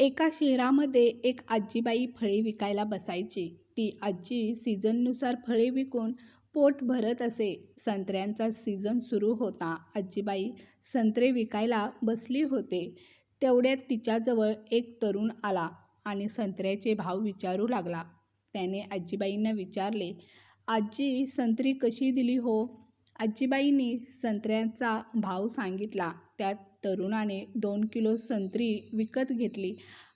एका शहरामध्ये एक आजीबाई फळे विकायला बसायची. ती आजी सीझननुसार फळे विकून पोट भरत असे. संत्र्यांचा सीझन सुरू होता. आजीबाई संत्रे विकायला बसली होते. तेवढ्यात तिच्याजवळ एक तरुण आला आणि संत्र्याचे भाव विचारू लागला. त्याने आजीबाईंना विचारले, आजी संत्री कशी दिली हो? आजीबाईंनी संत्र्याचा भाव सांगितला. त्या तरुणाने दोन किलो संत्री विकत घेतली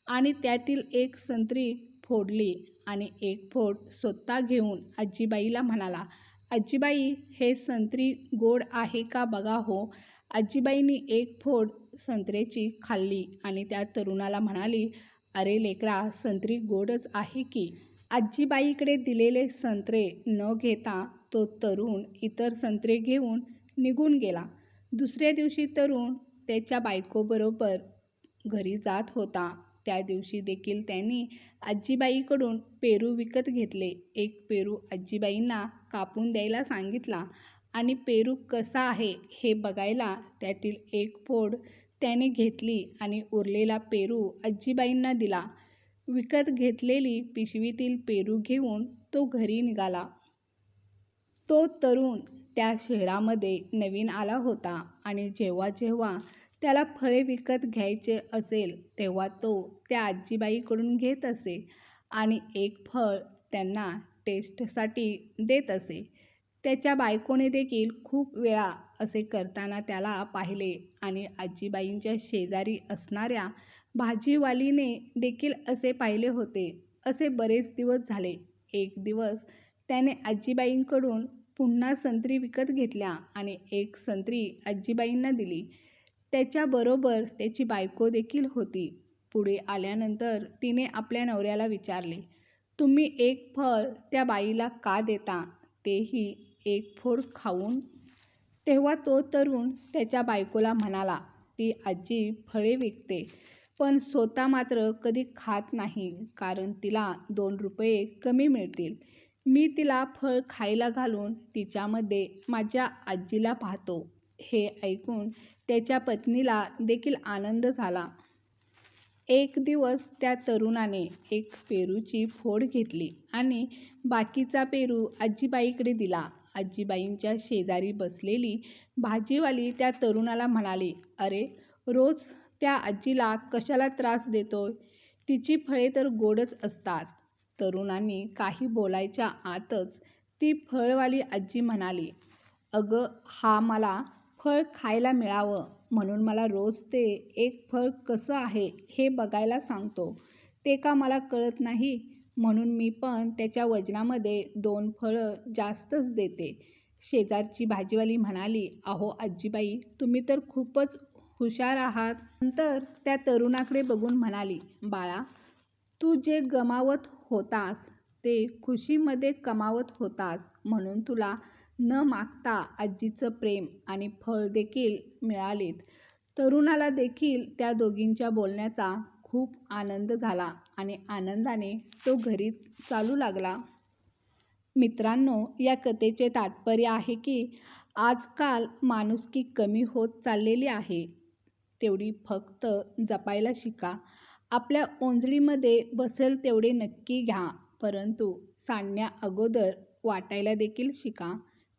आणि त्यातील एक संत्री फोडली आणि एक फोड स्वतः घेऊन आजीबाईला म्हणाला, आजीबाई हे संत्री गोड आहे का बघा हो. आजीबाईंनी एक फोड संत्र्याची खाल्ली आणि त्या तरुणाला म्हणाली, अरे लेकरा संत्री गोडच आहे की. आजीबाईकडे दिलेले संत्रे न घेता तो तरुण इतर संत्रे घेऊन निघून गेला. दुसऱ्या दिवशी तरुण त्याच्या बायकोबरोबर घरी जात होता. त्या दिवशी देखील त्यांनी आजीबाईकडून पेरू विकत घेतले. एक पेरू आजीबाईंना कापून द्यायला सांगितला आणि पेरू कसा आहे हे बघायला त्यातील एक फोड त्याने घेतली आणि उरलेला पेरू आजीबाईंना दिला. विकत घेतलेली पिशवीतील पेरू घेऊन तो घरी निघाला. तो तरुण त्या शहरामध्ये नवीन आला होता आणि जेव्हा जेव्हा त्याला फळे विकत घ्यायचे असेल तेव्हा तो त्या आजीबाईकडून घेत असे आणि एक फळ त्यांना टेस्टसाठी देत असे. त्याच्या बायकोने देखील खूप वेळा असे करताना त्याला पाहिले आणि आजीबाईंच्या शेजारी असणाऱ्या भाजीवालीने देखील असे पाहिले होते. असे बरेच दिवस झाले. एक दिवस त्याने आजीबाईंकडून पुन्हा संत्री विकत घेतल्या आणि एक संत्री आजीबाईंना दिली. त्याच्याबरोबर त्याची बायको देखील होती. पुढे आल्यानंतर तिने आपल्या नवऱ्याला विचारले, तुम्ही एक फळ त्या बाईला का देता, तेही एक फोड खाऊन? तेव्हा तो तरुण त्याच्या बायकोला म्हणाला, ती आजी फळे विकते पण स्वतः मात्र कधी खात नाही कारण तिला दोन रुपये कमी मिळतील. मी तिला फळ खायला घालून तिच्यामध्ये माझ्या आजीला पाहतो. हे ऐकून त्याच्या पत्नीला देखील आनंद झाला. एक दिवस त्या तरुणाने एक पेरूची फोड घेतली आणि बाकीचा पेरू आजीबाईकडे दिला. आजीबाईंच्या शेजारी बसलेली भाजीवाली त्या तरुणाला म्हणाली, अरे रोज त्या आजीला कशाला त्रास देतो तिची फळे तर गोडच असतात. तरुणांनी काही बोलायच्या आतच ती फळवाली आजी म्हणाली, अगं हा मला फळ खायला मिळावं म्हणून मला रोज ते एक फळ कसं आहे हे बघायला सांगतो, ते का मला कळत नाही म्हणून मी पण त्याच्या वजनामध्ये दोन फळं जास्तच देते. शेजारची भाजीवाली म्हणाली, अहो आजीबाई तुम्ही तर खूपच हुशार आहात. नंतर त्या तरुणाकडे बघून म्हणाली, बाळा तू जे गमावत होतास ते खुशीमध्ये कमावत होतास म्हणून तुला न मागता आजीचं प्रेम आणि फळ देखील मिळालीत. तरुणाला देखील त्या दोघींच्या बोलण्याचा खूप आनंद झाला आणि आनंदाने तो घरी चालू लागला. मित्रांनो, या कथेचे तात्पर्य आहे की आजकाल माणुसकी कमी होत चाललेली आहे. तेवढी फक्त जपायला शिका. आपल्या ओंजळीमध्ये बसेल तेवढे नक्की घ्या परंतु सांडण्या अगोदर वाटायला देखील शिका.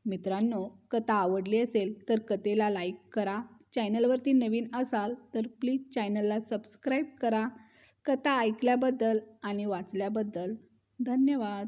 मित्रांनो, कथा आवडली असेल तर कथेला लाईक करा. चॅनलवरती नवीन असाल तर प्लीज चॅनलला सबस्क्राईब करा. कथा ऐकल्याबद्दल आणि वाचल्याबद्दल धन्यवाद.